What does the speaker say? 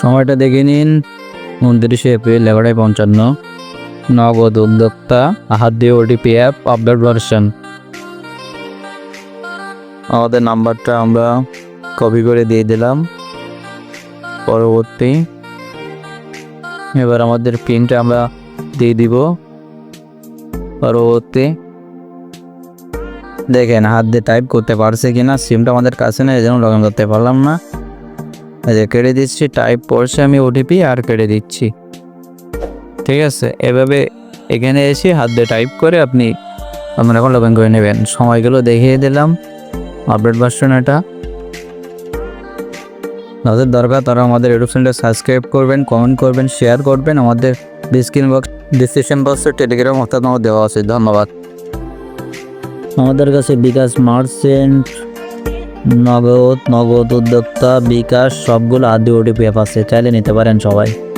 সময়টা দেখে নিন। উনত্রিশে এপ্রিল এগারোটায় পঞ্চান্ন। নগদ উদ্যোক্তা দিয়ে ওটিপি অ্যাপ আপডেট ভার্সন। আমাদের নাম্বারটা আমরা কপি করে দিয়ে দিলাম। পরবর্তী। এবার আমাদের পিনটা আমরা দিয়ে দিব। পরবর্তী। দেখেন হাত দিয়ে টাইপ করতে পারছে কিনা সিমটা আমাদের কাছে নেই এই জন্য লগ ইন করতে পারলাম না। যে কেটে দিচ্ছি টাইপ পড়ছে আমি ওটিপি আর কেটে দিচ্ছি। ঠিক আছে, এভাবে এখানে এসে হাত দিয়ে টাইপ করে আপনি আপনার এখন লগ ইন করে নেবেন। সময়গুলো দেখিয়ে দিলাম আপডেট ভার্সন এটা। যাদের দরকার তারা আমাদের ইউটিউব চ্যানেলটা সাবস্ক্রাইব করবেন কমেন্ট করবেন শেয়ার করবেন। আমাদের ডিসক্রিন বক্স ডিসক্রিপশন বক্সে টেলিগ্রাম অর্থাৎ আমার দেওয়া আছে। ধন্যবাদ। আমাদের কাছে বিকাশ মার্চেন্ট নগদ নগদ উদ্যোক্তা বিকাশ সবগুলো আদি ওটিপি অ্যাপ আছে। চাইলে নিতে পারেন সবাই।